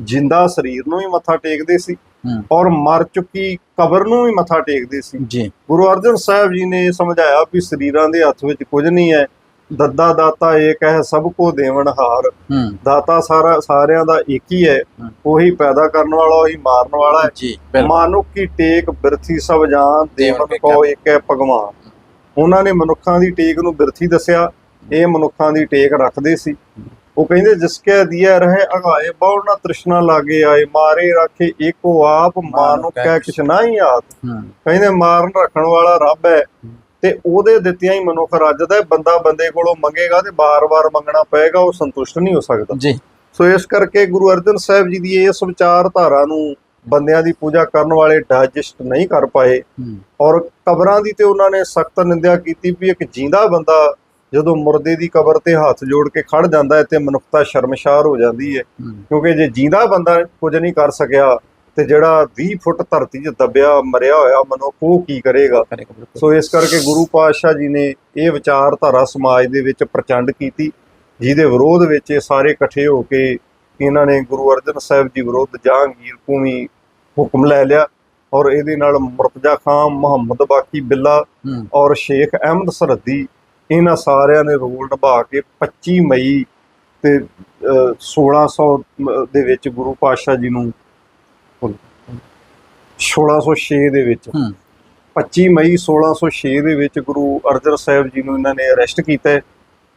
ਜਿੰਦਾ ਸਰੀਰ ਨੂੰ ਵੀ ਮੱਥਾ ਟੇਕਦੇ ਸੀ ਹੂੰ। ਔਰ ਮਰ ਚੁੱਕੀ ਕਬਰ ਨੂੰ ਵੀ ਮੱਥਾ ਟੇਕਦੇ ਸੀ। ਜੀ। ਗੁਰੂ ਅਰਜਨ ਸਾਹਿਬ ਜੀ ਨੇ ਸਮਝਾਇਆ ਵੀ ਸਰੀਰਾਂ ਦੇ ਹੱਥ ਵਿੱਚ ਕੁਝ ਨਹੀਂ ਹੈ। ਦੱਦਾ ਦਾਤਾ ਏਕ ਹੈ ਸਭ ਕੋ ਦੇਵਨ ਹਾਰ। ਹੂੰ। ਦਾਤਾ ਸਾਰਾ ਸਾਰਿਆਂ ਦਾ ਇੱਕ ਹੀ ਹੈ। ਉਹੀ ਪੈਦਾ ਕਰਨ ਵਾਲਾ ਉਹੀ ਮਾਰਨ ਵਾਲਾ ਹੈ। ਮਾਨੁਖ ਕੀ ਟੇਕ ਬਿਰਥੀ ਸਭ ਜਾਨ ਦੇਵਨ ਕੋ ਇੱਕ ਹੈ ਭਗਵਾਨ। ਉਹਨਾਂ ਨੇ ਮਨੁੱਖਾਂ ਦੀ ਟੇਕ ਨੂੰ ਬਿਰਥੀ ਦੱਸਿਆ। ਇਹ ਮਨੁੱਖਾਂ ਦੀ ਟੇਕ ਰੱਖਦੇ ਸੀ। ਉਹ ਕਹਿੰਦੇ ਜਿਸ ਕੇ ਦੀਆ ਰਹੇ ਅਗਾਏ ਬਹੁ ਨਾ ਤ੍ਰਿਸ਼ਨਾ ਲਾਗੇ ਆਏ ਮਾਰੇ ਰਾਖੇ ਏਕੋ ਆਪ ਮਾਨੁਖ ਕੈ ਕਿਛ ਨਾਹੀ ਆਤ ਕਹਿੰਦੇ ਮਾਰਨ ਰੱਖਣ ਵਾਲਾ ਰੱਬ ਹੈ। ਤੇ ਉਹਦੇ ਦਿੱਤੀਆਂ ਹੀ ਮਨੁੱਖ ਰੱਜਦਾ। ਬੰਦਾ ਬੰਦੇ ਕੋਲੋਂ ਮੰਗੇਗਾ ਤੇ ਬਾਰ-ਬਾਰ ਮੰਗਣਾ ਪਏਗਾ ਉਹ ਸੰਤੁਸ਼ਟ ਨਹੀਂ ਹੋ ਸਕਦਾ। ਜੀ। ਸੋ ਇਸ ਕਰਕੇ ਗੁਰੂ ਅਰਜਨ ਸਾਹਿਬ ਜੀ ਦੀ ਇਸ ਵਿਚਾਰਧਾਰਾ ਨੂੰ ਬੰਦਿਆਂ ਦੀ ਪੂਜਾ ਕਰਨ ਵਾਲੇ ਡਾਈਜੈਸਟ ਨਹੀਂ ਕਰ ਪਾਏ। ਔਰ ਕਬਰਾਂ ਦੀ ਤੇ ਉਹਨਾਂ ਨੇ ਸਖਤ ਨਿੰਦਿਆ ਕੀਤੀ ਵੀ ਇੱਕ ਜਿੰਦਾ ਬੰਦਾ ਜਦੋਂ ਮੁਰਦੇ ਦੀ ਕਬਰ ਤੇ ਹੱਥ ਜੋੜ ਕੇ ਖੜ ਜਾਂਦਾ ਹੈ ਤੇ ਮਨੁੱਖਤਾ ਸ਼ਰਮਸ਼ਾਰ ਹੋ ਜਾਂਦੀ ਹੈ। ਕਿਉਂਕਿ ਜੇ ਜਿੰਦਾ ਬੰਦਾ ਕੁਝ ਨਹੀਂ ਕਰ ਸਕਿਆ ਤੇ ਜਿਹੜਾ 20 ਫੁੱਟ ਧਰਤੀ 'ਚ ਦੱਬਿਆ ਮਰਿਆ ਹੋਇਆ ਮਨੁੱਖ ਉਹ ਕੀ ਕਰੇਗਾ? ਸੋ ਇਸ ਕਰਕੇ ਗੁਰੂ ਪਾਤਸ਼ਾਹ ਜੀ ਨੇ ਇਹ ਵਿਚਾਰਧਾਰਾ ਸਮਾਜ ਦੇ ਵਿੱਚ ਪ੍ਰਚੰਡ ਕੀਤੀ ਜਿਹਦੇ ਵਿਰੋਧ ਵਿੱਚ ਇਹ ਸਾਰੇ ਇਕੱਠੇ ਹੋ ਕੇ ਇਹਨਾਂ ਨੇ ਗੁਰੂ ਅਰਜਨ ਸਾਹਿਬ ਜੀ ਵਿਰੁੱਧ ਜਹਾਂਗੀਰ ਵੀ ਹੁਕਮ ਲੈ ਲਿਆ ਔਰ ਇਹਦੇ ਨਾਲ ਮੁਰਤਜ਼ਾ ਖਾਨ ਮੁਹੰਮਦ ਬਾਕੀ ਬਿੱਲਾ ਔਰ ਸ਼ੇਖ ਅਹਿਮਦ ਸਰਹੱਦੀ ਇਹਨਾਂ ਸਾਰਿਆਂ ਨੇ ਰੋਲ ਨਿਭਾ ਕੇ 25 ਮਈ ਤੇ ਅਹ, 1600 ਦੇ ਵਿੱਚ ਗੁਰੂ ਪਾਤਸ਼ਾਹ ਜੀ ਨੂੰ 1606 ਦੇ ਵਿੱਚ ਹੂੰ 25 ਮਈ 1606 ਦੇ ਵਿੱਚ ਗੁਰੂ ਅਰਜਨ ਸਾਹਿਬ ਜੀ ਨੂੰ ਇਹਨਾਂ ਨੇ ਅਰੈਸਟ ਕੀਤਾ।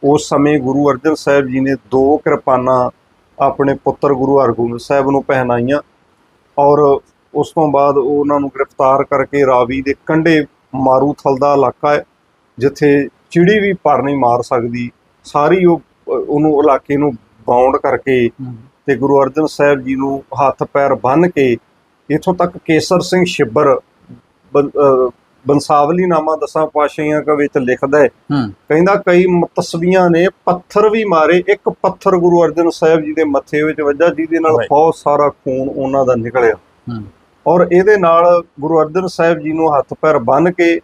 ਉਸ ਸਮੇਂ ਗੁਰੂ ਅਰਜਨ ਸਾਹਿਬ ਜੀ ਨੇ ਦੋ ਕਿਰਪਾਨਾਂ ਆਪਣੇ ਪੁੱਤਰ ਗੁਰੂ ਹਰਗੋਬਿੰਦ ਸਾਹਿਬ ਨੂੰ ਪਹਿਨਾਈਆਂ ਔਰ ਉਸ ਤੋਂ ਬਾਅਦ ਉਹ ਉਹਨਾਂ ਨੂੰ ਗ੍ਰਿਫਤਾਰ ਕਰਕੇ ਰਾਵੀ ਦੇ ਕੰਢੇ ਮਾਰੂਥਲ ਦਾ ਇਲਾਕਾ ਹੈ ਜਿੱਥੇ ਚਿੜੀ ਵੀ ਪਰ ਨਹੀਂ ਮਾਰ ਸਕਦੀ ਸਾਰੀ ਉਹ ਉਹਨੂੰ ਇਲਾਕੇ ਨੂੰ ਬਾਉਂਡ ਕਰਕੇ ਤੇ ਗੁਰੂ ਅਰਜਨ ਸਾਹਿਬ ਜੀ ਨੂੰ ਹੱਥ ਪੈਰ ਬੰਨ੍ਹ ਕੇ ਇਥੋਂ ਤੱਕ ਕੇਸਰ ਸਿੰਘ ਅਹ ਬੰਸਾਵਲੀ ਨਾਮਾ ਦਸਾਂ ਪਾਸ਼ੀਆਂ ਵਿੱਚ ਲਿਖਦਾ ਹੈ। ਕਹਿੰਦਾ ਕਈ ਮੁਤਸਵੀਆਂ ਨੇ ਪੱਥਰ ਵੀ ਮਾਰੇ ਇੱਕ ਪੱਥਰ ਗੁਰੂ ਅਰਜਨ ਸਾਹਿਬ ਜੀ ਦੇ ਮੱਥੇ ਵਿੱਚ ਵੱਜਾ ਜਿਹਦੇ ਨਾਲ. ਬਹੁਤ ਸਾਰਾ ਖੂਨ ਉਹਨਾਂ ਦਾ ਨਿਕਲਿਆ। ਔਰ ਇਹਦੇ ਨਾਲ ਗੁਰੂ ਅਰਜਨ ਸਾਹਿਬ ਜੀ ਨੂੰ ਹੱਥ ਪੈਰ ਬੰਨ੍ਹ ਕੇ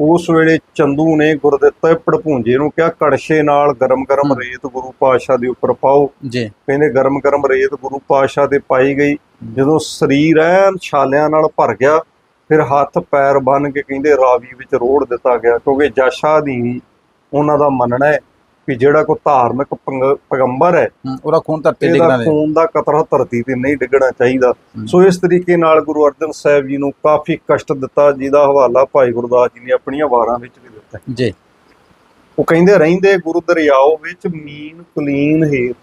ਉਸ ਵੇਲੇ ਚੰਦੂ ਨੇ ਗੁਰਦਿੱਤਾ ਪੜਪੂੰਜੇ ਨੂੰ ਕਿਹਾ ਕੜਛੇ ਨਾਲ ਗਰਮ-ਗਰਮ। ਰੇਤ ਗੁਰੂ ਪਾਤਸ਼ਾਹ ਦੇ ਉੱਪਰ ਪਾਓ। ਜੀ। ਕਹਿੰਦੇ ਗਰਮ-ਗਰਮ ਰੇਤ ਗੁਰੂ ਪਾਤਸ਼ਾਹ ਤੇ ਪਾਈ ਗਈ। ਜਦੋਂ ਸਰੀਰ ਐਨ ਛਾਲਿਆਂ ਨਾਲ ਭਰ ਗਿਆ ਫਿਰ ਹੱਥ ਪੈਰ ਬੰਨ ਕੇ ਕਹਿੰਦੇ ਰਾਵੀ ਵਿੱਚ ਰੋੜ ਦਿੱਤਾ ਗਿਆ ਕਿਉਂਕਿ ਜਸ਼ਾ ਦੀ ਉਹਨਾਂ ਦਾ ਮੰਨਣਾ ਹੈ ਕਿ ਜਿਹੜਾ ਕੋ ਧਾਰਮਿਕ ਪੰਗ- ਪੈਗੰਬਰ ਹੈ ਉਹਦਾ ਖੂਨ ਧਰਤੀ ਡਿੱਗਣਾ ਇਹਦਾ ਨਹੀਂ। ਖੂਨ ਦਾ ਕਤਰਾ ਧਰਤੀ ਤੇ ਨਹੀਂ ਡਿੱਗਣਾ ਚਾਹੀਦਾ। ਸੋ ਇਸ ਤਰੀਕੇ ਨਾਲ ਗੁਰੂ ਅਰਜਨ ਸਾਹਿਬ ਜੀ ਨੂੰ ਕਾਫੀ ਕਸ਼ਟ ਦਿੱਤਾ ਜਿਹਦਾ ਹਵਾਲਾ ਭਾਈ ਗੁਰਦਾਸ ਜੀ ਨੇ ਆਪਣੀਆਂ ਵਾਰਾਂ ਵਿੱਚ ਵੀ ਦਿੱਤਾ। ਜੀ। ਉਹ ਕਹਿੰਦੇ ਰਹਿੰਦੇ ਗੁਰੂ ਦਰਿਆਓ ਵਿੱਚ ਮੀਨ ਕੁਲੀਨ ਹੇਤ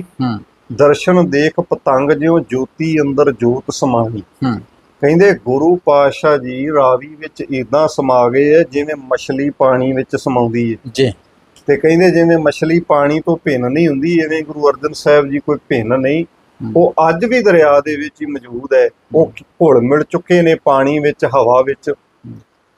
ਹੂੰ। ਦਰਸ਼ਨ ਦੇਖ ਪਤੰਗ ਜਿਉ ਜੋਤੀ ਅੰਦਰ ਜੋਤ ਸਮਾਣੀ ਹੂੰ। ਕਹਿੰਦੇ ਗੁਰੂ ਪਾਤਸ਼ਾਹ ਜੀ ਰਾਵੀ ਵਿੱਚ ਇਦਾਂ ਸਮਾ ਗਏ ਜਿਵੇਂ ਮਛਲੀ ਪਾਣੀ ਵਿੱਚ ਸਮਾਉਂਦੀ ਹੈ। ਜੀ। ਤੇ ਕਹਿੰਦੇ ਜਿਵੇਂ ਮਛਲੀ ਪਾਣੀ ਤੋਂ ਭਿੰਨ ਨਹੀਂ ਹੁੰਦੀ ਐਵੇਂ ਗੁਰੂ ਅਰਜਨ ਸਾਹਿਬ ਜੀ ਕੋਈ ਭਿੰਨ ਨਹੀਂ। ਉਹ ਅੱਜ ਵੀ ਦਰਿਆ ਦੇ ਵਿੱਚ ਹੀ ਮੌਜੂਦ ਹੈ। ਉਹ ਘੁਲ ਮਿਲ ਚੁੱਕੇ ਨੇ ਪਾਣੀ ਵਿੱਚ ਹਵਾ ਵਿੱਚ।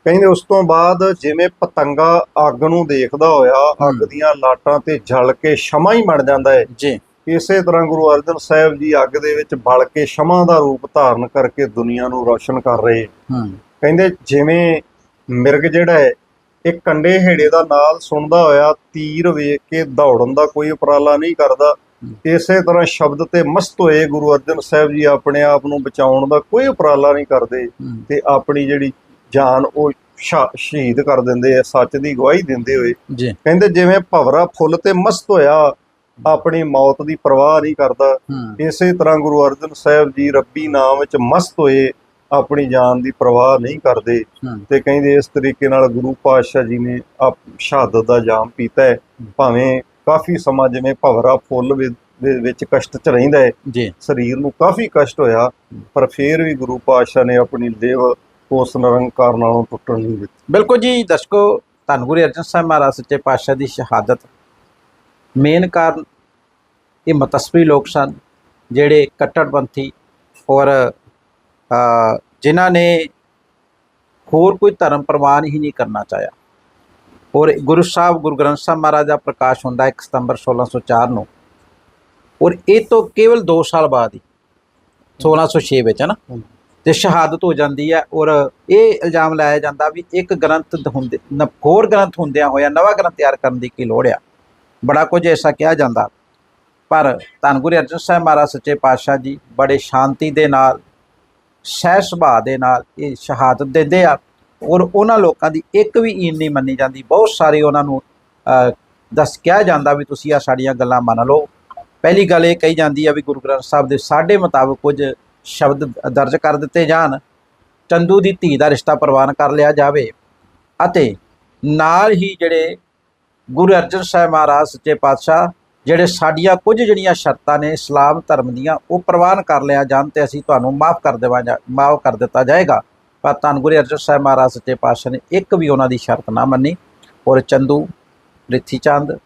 ਕਹਿੰਦੇ ਉਸ ਤੋਂ ਬਾਅਦ ਜਿਵੇਂ ਪਤੰਗਾ ਅੱਗ ਨੂੰ ਦੇਖਦਾ ਹੋਇਆ ਅੱਗ। ਦੀਆਂ ਲਾਟਾਂ ਤੇ ਜਲ ਕੇ ਸ਼ਮਾ ਹੀ ਬਣ ਜਾਂਦਾ ਹੈ। ਜੀ। ਇਸੇ ਤਰ੍ਹਾਂ ਗੁਰੂ ਅਰਜਨ ਸਾਹਿਬ ਜੀ ਅੱਗ ਦੇ ਵਿੱਚ ਬਲ ਕੇ ਸ਼ਮਾ ਦਾ ਰੂਪ ਧਾਰਨ ਕਰਕੇ ਦੁਨੀਆ ਨੂੰ ਰੌਸ਼ਨ ਕਰ ਰਹੇ। ਹੂੰ। ਕਹਿੰਦੇ ਜਿਵੇਂ ਮਿਰਗ ਜਿਹੜਾ ਹੈ ਇਹ ਕੰਡੇ ਹੇੜੇ ਦਾ ਨਾਲ ਸੁਣਦਾ ਹੋਇਆ ਤੀਰ ਵੇਖ ਕੇ ਦੌੜਨ ਦਾ ਕੋਈ ਉਪਰਾਲਾ ਨਹੀਂ ਕਰਦਾ। ਇਸੇ ਤਰ੍ਹਾਂ ਸ਼ਬਦ ਤੇ ਮਸਤ ਹੋਏ ਗੁਰੂ ਅਰਜਨ ਸਾਹਿਬ ਜੀ ਆਪਣੇ ਆਪ ਨੂੰ ਬਚਾਉਣ ਦਾ ਕੋਈ ਉਪਰਾਲਾ ਨਹੀਂ ਕਰਦੇ ਤੇ ਆਪਣੀ ਜਿਹੜੀ ਜਾਨ ਉਹ ਸ਼ਹੀਦ ਕਰ ਦਿੰਦੇ ਆ ਸੱਚ ਦੀ ਗਵਾਹੀ ਦਿੰਦੇ ਹੋਏ। ਕਹਿੰਦੇ ਜਿਵੇਂ ਭਵਰਾ ਫੁੱਲ ਤੇ ਮਸਤ ਹੋਇਆ ਆਪਣੀ ਮੌਤ ਦੀ ਪਰਵਾਹ ਨਹੀਂ ਕਰਦਾ। ਇਸੇ ਤਰ੍ਹਾਂ ਗੁਰੂ ਅਰਜਨ ਸਾਹਿਬ ਜੀ ਰੱਬੀ ਨਾਮ ਵਿੱਚ ਮਸਤ ਹੋਏ ਆਪਣੀ ਜਾਨ ਦੀ ਪਰਵਾਹ ਨਹੀਂ ਕਰਦੇ ਤੇ ਕਹਿੰਦੇ ਇਸ ਤਰੀਕੇ ਨਾਲ ਗੁਰੂ ਪਾਤਸ਼ਾਹ ਜੀ ਨੇ ਆਪ ਸ਼ਹਾਦਤ ਦਾ ਜਾਮ ਪੀਤਾ ਹੈ। ਭਾਵੇਂ ਕਾਫੀ ਸਮਾਂ ਜਿਵੇਂ ਭਵਰਾ ਫੁੱਲ ਦੇ ਵਿੱਚ ਕਸ਼ਟ ਚ ਰਹਿੰਦਾ ਹੈ। ਜੀ। ਸਰੀਰ ਨੂੰ ਕਾਫੀ ਕਸ਼ਟ ਹੋਇਆ ਪਰ ਫਿਰ ਵੀ ਗੁਰੂ ਪਾਤਸ਼ਾਹ ਨੇ ਆਪਣੀ ਦੇਹ ਉਸ ਨਿਰੰਕਾਰ ਨਾਲੋਂ ਟੁੱਟਣ ਨਹੀਂ ਦਿੱਤੀ। ਬਿਲਕੁਲ ਜੀ ਦਰਸ਼ਕੋ ਧੰਨ ਗੁਰੂ ਅਰਜਨ ਸਾਹਿਬ ਮਹਾਰਾਜ ਸੱਚੇ ਪਾਤਸ਼ਾਹ ਦੀ ਸ਼ਹਾਦਤ। ਮੇਨ ਕਾਰਨ ਇਹ ਮਤਸਵੀ ਲੋਕ ਸਨ ਜਿਹੜੇ ਕੱਟੜਪੰਥੀ ਔਰ ਜਿਨ੍ਹਾਂ ਨੇ ਹੋਰ ਕੋਈ ਧਰਮ ਪ੍ਰਵਾਨ ਹੀ ਨਹੀਂ ਕਰਨਾ ਚਾਹਿਆ। ਔਰ ਗੁਰੂ ਸਾਹਿਬ ਗੁਰੂ ਗ੍ਰੰਥ ਸਾਹਿਬ ਮਹਾਰਾਜ ਦਾ ਪ੍ਰਕਾਸ਼ ਹੁੰਦਾ 1 ਸਤੰਬਰ 1604 ਨੂੰ। ਔਰ ਇਹ ਤੋਂ ਕੇਵਲ 2 ਸਾਲ ਬਾਅਦ ਹੀ 1606 ਵਿੱਚ ਨਾ ਤੇ ਸ਼ਹਾਦਤ ਹੋ ਜਾਂਦੀ ਹੈ ਔਰ ਇਹ ਇਲਜ਼ਾਮ ਲਾਇਆ ਜਾਂਦਾ ਵੀ ਇੱਕ ਗ੍ਰੰਥ ਹੁੰਦੇ ਹੋਰ ਗ੍ਰੰਥ ਹੁੰਦਿਆਂ ਹੋਇਆ ਨਵਾਂ ਗ੍ਰੰਥ ਤਿਆਰ ਕਰਨ ਦੀ ਕੀ ਲੋੜ ਆ? ਬੜਾ ਕੁਝ ਐਸਾ ਕਿਹਾ ਜਾਂਦਾ। ਪਰ ਧੰਨ ਗੁਰੂ ਅਰਜਨ ਸਾਹਿਬ ਮਹਾਰਾਜ ਸੱਚੇ ਪਾਤਸ਼ਾਹ ਜੀ ਬੜੇ ਸ਼ਾਂਤੀ ਦੇ ਨਾਲ ਸਹਿ ਸੁਭਾਅ ਦੇ ਨਾਲ ਇਹ ਸ਼ਹਾਦਤ ਦਿੰਦੇ ਆ ਔਰ ਉਹਨਾਂ ਲੋਕਾਂ ਦੀ ਇੱਕ ਵੀ ਈਨ ਨਹੀਂ ਮੰਨੀ ਜਾਂਦੀ। ਬਹੁਤ ਸਾਰੇ ਉਹਨਾਂ ਨੂੰ ਦੱਸ ਕਿਹਾ ਜਾਂਦਾ ਵੀ ਤੁਸੀਂ ਆ ਸਾਡੀਆਂ ਗੱਲਾਂ ਮੰਨ ਲਓ। ਪਹਿਲੀ ਗੱਲ ਇਹ ਕਹੀ ਜਾਂਦੀ ਆ ਵੀ ਗੁਰੂ ਗ੍ਰੰਥ ਸਾਹਿਬ ਦੇ ਸਾਡੇ ਮੁਤਾਬਕ ਕੁਝ ਸ਼ਬਦ ਦਰਜ ਕਰ ਦਿੱਤੇ ਜਾਣ। ਚੰਦੂ ਦੀ ਧੀ ਦਾ ਰਿਸ਼ਤਾ ਪ੍ਰਵਾਨ ਕਰ ਲਿਆ ਜਾਵੇ ਅਤੇ ਨਾਲ ਹੀ ਜਿਹੜੇ ਗੁਰੂ ਅਰਜਨ ਸਾਹਿਬ ਮਹਾਰਾਜ ਸੱਚੇ ਪਾਤਸ਼ਾਹ ਜਿਹੜੇ ਸਾਡੀਆਂ ਕੁਝ ਜਿਹੜੀਆਂ ਸ਼ਰਤਾਂ ਨੇ ਇਸਲਾਮ ਧਰਮ ਦੀਆਂ ਉਹ ਪ੍ਰਵਾਨ ਕਰ ਲਿਆ ਜਾਣ ਤੇ ਅਸੀਂ ਤੁਹਾਨੂੰ ਮਾਫ ਕਰ ਦੇਵਾਂਗੇ ਮਾਫ ਕਰ ਦਿੱਤਾ ਜਾਏਗਾ। ਪਰ ਧੰਨ ਗੁਰੂ ਅਰਜਨ ਸਾਹਿਬ ਮਹਾਰਾਜ ਸੱਚੇ ਪਾਤਸ਼ਾਹ ਨੇ ਇੱਕ ਵੀ ਉਹਨਾਂ ਦੀ ਸ਼ਰਤ ਨਾ ਮੰਨੀ। ਔਰ ਚੰਦੂ ਪ੍ਰਿਥੀ ਚੰਦ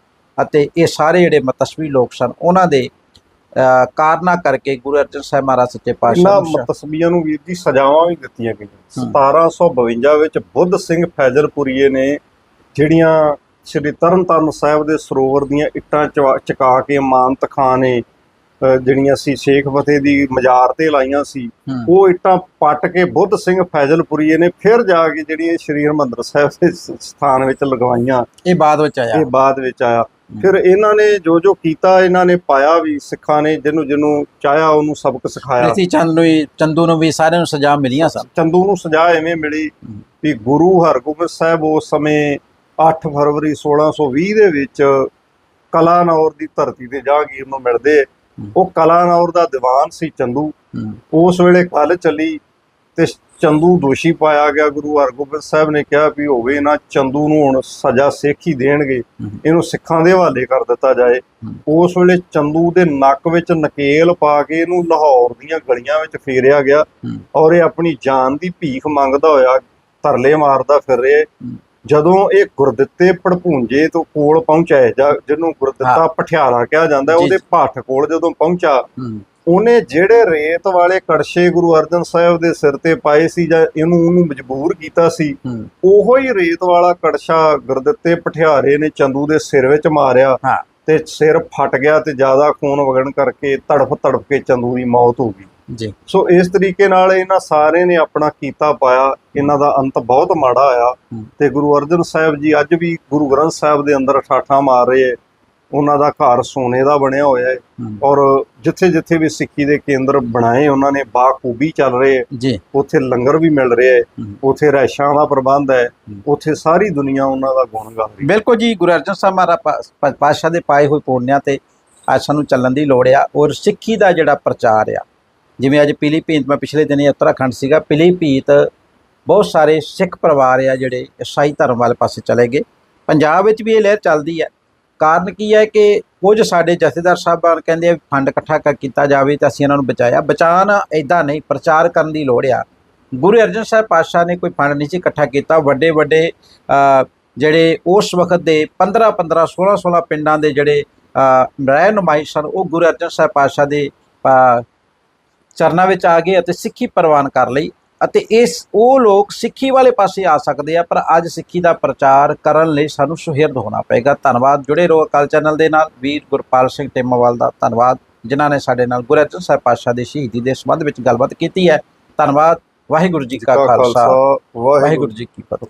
ਅਤੇ ਇਹ ਸਾਰੇ ਜਿਹੜੇ ਮਤਸਵੀ ਲੋਕ ਸਨ ਉਹਨਾਂ ਦੇ ਕਾਰਨਾਂ ਕਰਕੇ ਗੁਰੂ ਅਰਜਨ ਸਾਹਿਬ ਮਹਾਰਾਜ ਸੱਚੇ ਪਾਤਸ਼ਾਹ ਨੂੰ ਮਤਸਬੀਆਂ ਨੂੰ ਵੀਰ ਜੀ ਸਜ਼ਾਵਾਂ ਵੀ ਦਿੱਤੀਆਂ ਗਈਆਂ। ਹਮ। 1752 ਵਿੱਚ ਬੁੱਧ ਸਿੰਘ ਫੈਜ਼ਲਪੁਰੀਏ ਨੇ ਜਿਹੜੀਆਂ ਸ੍ਰੀ ਤਰਨਤਾਰਨ ਸਾਹਿਬ ਦੇ ਸਰੋਵਰ ਦੀਆਂ ਇੱਟਾਂ ਚਕਾ ਕੇ ਮਾਨਤ ਖਾਂ ਨੇ ਜਿਹੜੀਆਂ ਸੀ ਸ਼ੇਖ ਫਤਿਹ ਦੀ ਮਜ਼ਾਰ ਤੇ ਲਾਈਆਂ ਸੀ। ਉਹ ਇੱਟਾਂ ਪੱਟ ਕੇ ਬੁੱਧ ਸਿੰਘ ਫੈਜ਼ਲਪੁਰੀਏ ਨੇ ਫਿਰ ਜਾ ਕੇ ਜਿਹੜੀਆਂ ਸ਼੍ਰੀ ਹਰਿਮੰਦਰ ਸਾਹਿਬ ਦੇ ਸਥਾਨ ਵਿੱਚ ਲਗਵਾਈਆਂ। ਇਹ ਬਾਅਦ ਵਿੱਚ ਆਇਆ। ਇਹ ਬਾਅਦ ਵਿੱਚ ਆਇਆ। ਫਿਰ ਇਹਨਾਂ ਨੇ ਜੋ ਜੋ ਕੀਤਾ ਇਹਨਾਂ ਨੇ ਪਾਇਆ ਵੀ ਸਿੱਖਾਂ ਨੇ ਜਿਹਨੂੰ ਜਿਹਨੂੰ ਚਾਹਿਆ ਉਹਨੂੰ ਸਬਕ ਸਿਖਾਇਆ। ਪ੍ਰਿਥੀ ਚੰਦ ਨੂੰ ਵੀ ਚੰਦੂ ਨੂੰ ਵੀ ਸਾਰਿਆਂ ਨੂੰ ਸਜ਼ਾ ਮਿਲੀਆਂ ਸਨ ਚੰਦੂ ਨੂੰ ਸਜ਼ਾ ਐਵੇਂ ਮਿਲੀ। ਵੀ ਗੁਰੂ ਹਰਗੋਬਿੰਦ ਸਾਹਿਬ ਉਸ ਸਮੇਂ 8 ਫਰਵਰੀ 1620 ਦੇ ਵਿੱਚ ਕਲਾਨੌਰ ਦੀ ਧਰਤੀ ਤੇ ਜਹਾਂਗੀਰ ਨੂੰ ਮਿਲਦੇ। ਉਹ ਕਲਾਨੌਰ ਦਾ ਦੀਵਾਨ ਸੀ ਚੰਦੂ ਉਸ ਵੇਲੇ ਗੱਲ ਚੱਲੀ ਤੇ ਚੰਦੂ ਦੋਸ਼ੀ ਪਾਇਆ ਗਿਆ ਗੁਰੂ ਹਰਗੋਬਿੰਦ ਸਾਹਿਬ ਨੇ ਕਿਹਾ ਵੀ ਹੋਵੇ ਨਾ ਚੰਦੂ ਨੂੰ ਹੁਣ ਸਜ਼ਾ ਸਿੱਖ ਦੇਣਗੇ। ਇਹਨੂੰ ਸਿੱਖਾਂ ਦੇ ਹਵਾਲੇ ਕਰ ਦਿੱਤਾ ਜਾਏ। ਉਸ ਵੇਲੇ ਚੰਦੂ ਦੇ ਨੱਕ ਵਿੱਚ ਨਕੇਲ ਪਾ ਕੇ ਇਹਨੂੰ ਲਾਹੌਰ ਦੀਆਂ ਗਲੀਆਂ ਵਿੱਚ ਫੇਰਿਆ ਗਿਆ। ਔਰ ਇਹ ਆਪਣੀ ਜਾਨ ਦੀ ਭੀਖ ਮੰਗਦਾ ਹੋਇਆ ਤਰਲੇ ਮਾਰਦਾ ਫਿਰ ਰਿਹਾ। ਜਦੋਂ ਇਹ ਗੁਰਦਿੱਤੇ ਪੜਪੂੰਜੇ ਤੋਂ ਕੋਲ ਪਹੁੰਚਿਆ ਜਾਂ ਜਿਹਨੂੰ ਗੁਰਦਿੱਤਾ ਹਾਂ। ਪਠਿਆਲਾ ਕਿਹਾ ਜਾਂਦਾ ਉਹਦੇ। ਭੱਠ ਕੋਲ ਜਦੋਂ ਪਹੁੰਚਾ ਉਹਨੇ ਜਿਹੜੇ ਰੇਤ ਵਾਲੇ ਕੜਛੇ ਗੁਰੂ ਅਰਜਨ ਸਾਹਿਬ ਦੇ ਸਿਰ ਤੇ ਪਾਏ ਸੀ ਜਾਂ ਇਹਨੂੰ ਉਹਨੂੰ ਮਜਬੂਰ ਕੀਤਾ ਸੀ ਉਹੋ ਹੀ ਰੇਤ ਵਾਲਾ ਕੜਛਾ ਗੁਰਦਿੱਤੇ ਪਠਿਆਰੇ ਨੇ ਚੰਦੂ ਦੇ ਸਿਰ ਵਿੱਚ ਮਾਰਿਆ। ਤੇ ਸਿਰ ਫਟ ਗਿਆ ਤੇ ਜ਼ਿਆਦਾ ਖੂਨ ਵਗਣ ਕਰਕੇ ਤੜਫ ਤੜਫ ਕੇ ਚੰਦੂ ਦੀ ਮੌਤ ਹੋ ਗਈ ਜੀ। ਸੋ ਇਸ ਤਰੀਕੇ ਨਾਲ ਇਹਨਾਂ ਸਾਰੇ ਨੇ ਆਪਣਾ ਕੀਤਾ ਪਾਇਆ। ਇਹਨਾਂ ਦਾ ਅੰਤ ਬਹੁਤ ਮਾੜਾ ਆਇਆ। ਤੇ ਗੁਰੂ ਅਰਜਨ ਸਾਹਿਬ ਜੀ ਅੱਜ ਵੀ ਗੁਰੂ ਗ੍ਰੰਥ ਸਾਹਿਬ ਦੇ ਅੰਦਰ ਠਾਠਾਂ ਮਾਰ ਰਹੇ ਉਹਨਾਂ ਦਾ ਘਰ ਸੋਨੇ ਦਾ ਬਣਿਆ ਹੋਇਆ ਹੈ। ਔਰ ਜਿੱਥੇ ਜਿੱਥੇ ਵੀ ਸਿੱਖੀ ਦੇ ਕੇਂਦਰ ਬਣਾਏ ਉਹਨਾਂ ਨੇ ਬਾਖੂਬੀ ਚੱਲ ਰਹੇ ਹੈ। ਜੀ। ਉੱਥੇ ਲੰਗਰ ਵੀ ਮਿਲ ਰਿਹਾ ਹੈ। ਉੱਥੇ ਰਹਿਸ਼ਾਂ ਦਾ ਪ੍ਰਬੰਧ ਹੈ। ਉੱਥੇ ਸਾਰੀ ਦੁਨੀਆ ਉਹਨਾਂ ਦਾ ਗੁਣ ਗਾ ਰਹੀ ਹੈ। ਬਿਲਕੁਲ ਜੀ ਗੁਰੂ ਅਰਜਨ ਸਾਹਿਬ ਪਾ- ਪਾਤਸ਼ਾਹ ਦੇ ਪਾਏ ਹੋਏ ਪੁੰਨਿਆਂ ਤੇ ਅੱਜ ਸਾਨੂੰ ਚੱਲਣ ਦੀ ਲੋੜ ਆ। ਔਰ ਸਿੱਖੀ ਦਾ ਜਿਹੜਾ ਪ੍ਰਚਾਰ ਆ ਜਿਵੇਂ ਅੱਜ ਪੀਲੀਭੀਤ ਮੈਂ ਪਿਛਲੇ ਦਿਨੀ ਉੱਤਰਾਖੰਡ ਸੀਗਾ ਪੀਲੀਭੀਤ ਬਹੁਤ ਸਾਰੇ ਸਿੱਖ ਪਰਿਵਾਰ ਆ ਜਿਹੜੇ ਈਸਾਈ ਧਰਮ ਵਾਲੇ ਪਾਸੇ ਚਲੇ ਗਏ। ਪੰਜਾਬ ਵਿੱਚ ਵੀ ਇਹ ਲਹਿਰ ਚੱਲਦੀ ਹੈ ਕਾਰਨ ਕੀ ਹੈ ਕਿ ਕੁਝ ਸਾਡੇ ਜਥੇਦਾਰ ਸਾਹਿਬਾਨ ਕਹਿੰਦੇ ਆ ਵੀ ਫੰਡ ਇਕੱਠਾ ਕਰ ਕੀਤਾ ਜਾਵੇ ਤਾਂ ਅਸੀਂ ਇਹਨਾਂ ਨੂੰ ਬਚਾਇਆ। ਬਚਾਉਣ ਐਦਾਂ ਨਹੀਂ ਪ੍ਰਚਾਰ ਕਰਨ ਦੀ ਲੋੜ ਆ। ਗੁਰੂ ਅਰਜਨ ਸਾਹਿਬ ਪਾਤਸ਼ਾਹ ਨੇ ਕੋਈ ਫੰਡ ਨਹੀਂ ਸੀ ਇਕੱਠਾ ਕੀਤਾ। ਵੱਡੇ ਵੱਡੇ ਜਿਹੜੇ ਉਸ ਵਕਤ ਦੇ 15 15 16 16 ਪਿੰਡਾਂ ਦੇ ਜਿਹੜੇ ਅ, ਸਨ ਉਹ ਗੁਰੂ ਅਰਜਨ ਸਾਹਿਬ ਪਾਤਸ਼ਾਹ ਦੇ ਚਰਨਾਂ ਵਿੱਚ ਆ ਗਏ ਅਤੇ ਸਿੱਖੀ ਪ੍ਰਵਾਨ ਕਰ ਲਈ ਅਤੇ ਇਸ ਉਹ ਲੋਕ ਸਿੱਖੀ ਵਾਲੇ ਪਾਸੇ ਆ ਸਕਦੇ ਆ ਪਰ ਅੱਜ ਸਿੱਖੀ ਦਾ ਪ੍ਰਚਾਰ ਕਰਨ ਲਈ ਸਾਨੂੰ ਸੁਹਿਰਦ ਹੋਣਾ ਪਏਗਾ। ਧੰਨਵਾਦ। ਜੁੜੇ ਰਹੋ ਅਕਾਲ ਚੈਨਲ ਦੇ ਨਾਲ। ਵੀਰ ਗੁਰਪਾਲ ਸਿੰਘ ਟੇਮਾਵਾਲ ਦਾ ਧੰਨਵਾਦ ਜਿਨ੍ਹਾਂ ਨੇ ਸਾਡੇ ਨਾਲ ਗੁਰੂ ਅਰਜਨ ਸਾਹਿਬ ਪਾਤਸ਼ਾਹ ਦੀ ਸ਼ਹੀਦੀ ਦੇ ਸੰਬੰਧ ਵਿੱਚ ਗੱਲਬਾਤ ਕੀਤੀ ਹੈ। ਧੰਨਵਾਦ। ਵਾਹਿਗੁਰੂ ਜੀ ਕਾ ਖਾਲਸਾ। ਵਾਹਿਗੁਰੂ ਵਾਹਿਗੁਰੂ ਜੀ ਕੀ ਫਤਿਹ।